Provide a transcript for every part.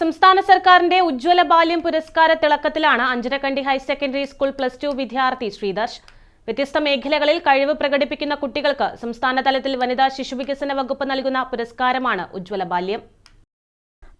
സംസ്ഥാന സർക്കാരിന്റെ ഉജ്ജ്വല ബാല്യം പുരസ്കാര തിളക്കത്തിലാണ് Anjarakandy higher secondary school plus two വിദ്യാർത്ഥി ശ്രീദർശ്. വ്യത്യസ്ത മേഖലകളിൽ കഴിവ് പ്രകടിപ്പിക്കുന്ന കുട്ടികൾക്ക് സംസ്ഥാന തലത്തിൽ വനിതാ ശിശുവികസന വകുപ്പ് നൽകുന്ന പുരസ്കാരമാണ് ഉജ്ജ്വല ബാല്യം.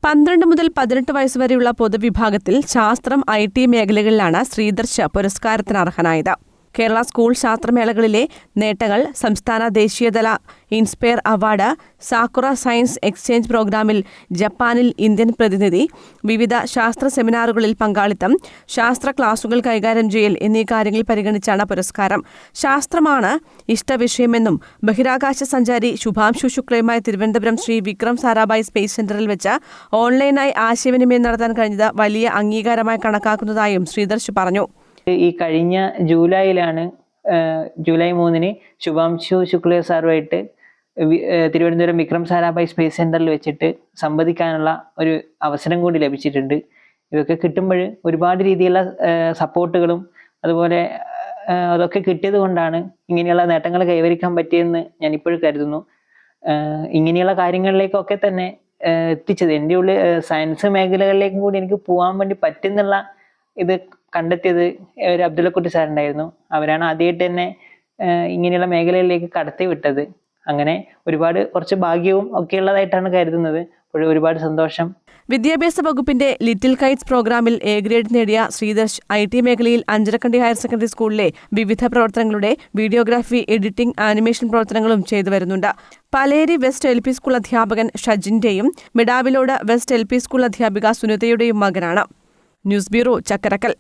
പന്ത്രണ്ട് മുതൽ പതിനെട്ട് വയസ്സ് വരെയുള്ള പൊതുവിഭാഗത്തിൽ ശാസ്ത്രം ഐ ടി മേഖലകളിലാണ് ശ്രീദർശ് പുരസ്കാരത്തിന് അർഹനായത്. കേരള സ്കൂൾ ശാസ്ത്രമേളകളിലെ നേട്ടങ്ങൾ സംസ്ഥാന ദേശീയതല inspire award Sakura science exchange പ്രോഗ്രാമിൽ ജപ്പാനിൽ ഇന്ത്യൻ പ്രതിനിധി വിവിധ ശാസ്ത്ര സെമിനാറുകളിൽ പങ്കാളിത്തം ശാസ്ത്ര ക്ലാസുകൾ കൈകാര്യം ചെയ്യൽ എന്നീ കാര്യങ്ങൾ പരിഗണിച്ചാണ് പുരസ്കാരം. ശാസ്ത്രമാണ് ഇഷ്ടവിഷയമെന്നും ബഹിരാകാശ സഞ്ചാരി ശുഭാംശു ശുക്ലയുമായി തിരുവനന്തപുരം ശ്രീ വിക്രം സാരാഭായ് സ്പേസ് സെന്ററിൽ വെച്ച് ഓൺലൈനായി ആശയവിനിമയം നടത്താൻ കഴിഞ്ഞത് വലിയ അംഗീകാരമായി കണക്കാക്കുന്നതായും ശ്രീദർശ് പറഞ്ഞു. ഈ കഴിഞ്ഞ ജൂലൈയിലാണ് ജൂലൈ മൂന്നിന് ശുഭാംശു ശുക്ല സാറുമായിട്ട് തിരുവനന്തപുരം വിക്രം സാരാഭായ് സ്പേസ് സെന്ററിൽ വെച്ചിട്ട് സംവദിക്കാനുള്ള ഒരു അവസരം കൂടി ലഭിച്ചിട്ടുണ്ട്. ഇതൊക്കെ കിട്ടുമ്പോൾ ഒരുപാട് രീതിയിലുള്ള സപ്പോർട്ടുകളും അതുപോലെ അതൊക്കെ കിട്ടിയത് കൊണ്ടാണ് ഇങ്ങനെയുള്ള നേട്ടങ്ങൾ കൈവരിക്കാൻ പറ്റിയെന്ന് ഞാൻ ഇപ്പോഴും കരുതുന്നു ഇങ്ങനെയുള്ള കാര്യങ്ങളിലേക്കൊക്കെ തന്നെ എത്തിച്ചത്. എന്റെ ഉള്ളിൽ സയൻസ് മേഖലകളിലേക്കും കൂടി എനിക്ക് പോകാൻ വേണ്ടി പറ്റുന്നുള്ള ഇത് കണ്ടെത്തിയത് ഒരു അബ്ദുള്ളക്കുട്ടി സാറുണ്ടായിരുന്നു അവരാണ് ആദ്യമായിട്ട് തന്നെ ഇങ്ങനെയുള്ള മേഖലയിലേക്ക് കടത്തി വിട്ടത്. അങ്ങനെ ഒരുപാട് കുറച്ച് ഭാഗ്യവും ഒക്കെ ഉള്ളതായിട്ടാണ് കരുതുന്നത് ഒരുപാട് സന്തോഷം. വിദ്യാഭ്യാസ വകുപ്പിന്റെ ലിറ്റിൽ കൈറ്റ്സ് പ്രോഗ്രാമിൽ എ ഗ്രേഡ് നേടിയ ശ്രീദർശ് ഐ ടി മേഖലയിൽ അഞ്ചരക്കണ്ടി ഹയർ സെക്കൻഡറി സ്കൂളിലെ വിവിധ പ്രവർത്തനങ്ങളുടെ വീഡിയോഗ്രാഫി എഡിറ്റിംഗ് ആനിമേഷൻ പ്രവർത്തനങ്ങളും ചെയ്തു വരുന്നുണ്ട്. Paleri west L P school അധ്യാപകൻ ഷജിന്റെയും Midavilode west L P school അധ്യാപിക സുനിതയുടെയും മകനാണ്. News bureau Chakkarakkal.